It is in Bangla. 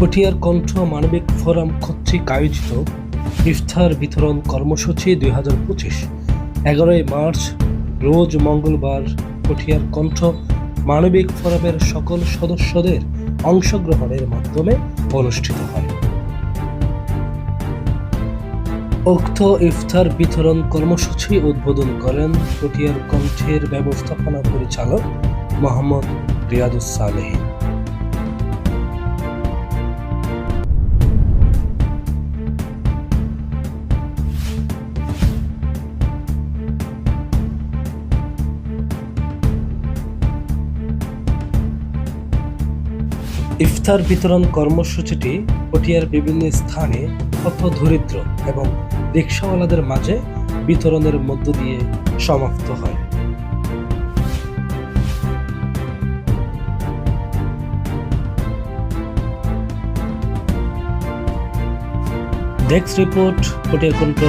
পটিয়ার কণ্ঠ মানবিক ফোরাম কর্তৃক আয়োজিত ইফতার বিতরণ কর্মসূচি দুই হাজার পঁচিশ। এগারোই মার্চ, রোজ মঙ্গলবার পটিয়ার কণ্ঠ মানবিক ফোরামের সকল সদস্যদের অংশগ্রহণের মাধ্যমে অনুষ্ঠিত হয়। উক্ত ইফতার বিতরণ কর্মসূচি উদ্বোধন করেন পটিয়ার কণ্ঠের ব্যবস্থাপনা পরিচালক মোহাম্মদ রিয়াদুস সালেহীন ইফতার বিতরণ কর্মসূচিটি পটিয়ার বিভিন্ন স্থানে পথ দরিদ্র এবং রিক্সাওয়ালাদের মাঝে বিতরণের মধ্য দিয়ে সমাপ্ত হয়। ডেস্ক রিপোর্ট পটিয়া কণ্ঠ